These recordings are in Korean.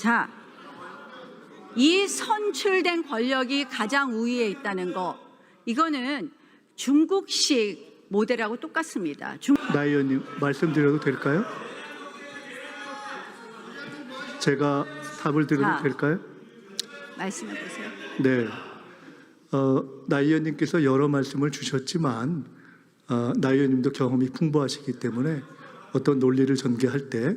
자, 이 선출된 권력이 가장 우위에 있다는 거, 이거는 중국식 모델하고 똑같습니다. 중... 나 의원님 말씀드려도 될까요? 제가 답을 드려도 아. 될까요? 말씀해 보세요. 네. 어, 나 의원님께서 여러 말씀을 주셨지만 어, 나 의원님도 경험이 풍부하시기 때문에 어떤 논리를 전개할 때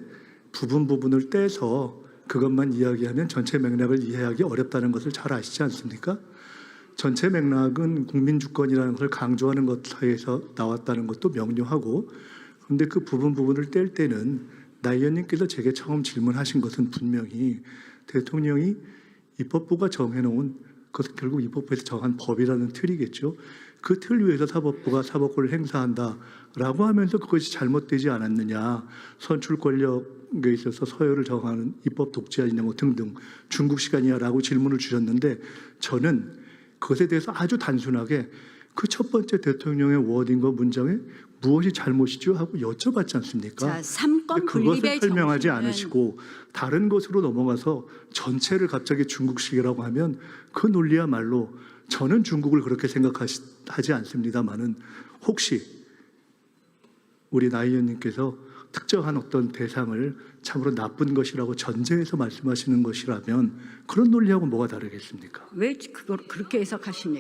부분 부분을 떼서 그것만 이야기하면 전체 맥락을 이해하기 어렵다는 것을 잘 아시지 않습니까? 전체 맥락은 국민 주권이라는 것을 강조하는 것에서 나왔다는 것도 명료하고 그런데 그 부분 부분을 뗄 때는 나 의원님께서 제게 처음 질문하신 것은 분명히 대통령이 입법부가 정해놓은 그것은 결국 입법부에서 정한 법이라는 틀이겠죠. 그 틀 위에서 사법부가 사법권을 행사한다라고 하면서 그것이 잘못되지 않았느냐. 선출 권력에 있어서 서열을 정하는 입법 독재 아니냐 뭐 등등 중국 시간이야라고 질문을 주셨는데 저는 그것에 대해서 아주 단순하게 그 첫 번째 대통령의 워딩과 문장에 무엇이 잘못이죠 하고 여쭤봤지 않습니까? 자, 삼권 그것을 설명하지 정신은 않으시고 다른 것으로 넘어가서 전체를 갑자기 중국식이라고 하면 그 논리야말로 저는 중국을 그렇게 생각하지 않습니다만은 혹시 우리 나 의원님께서 특정한 어떤 대상을 참으로 나쁜 것이라고 전제해서 말씀하시는 것이라면 그런 논리하고 뭐가 다르겠습니까? 왜 그걸 그렇게 해석하십니까?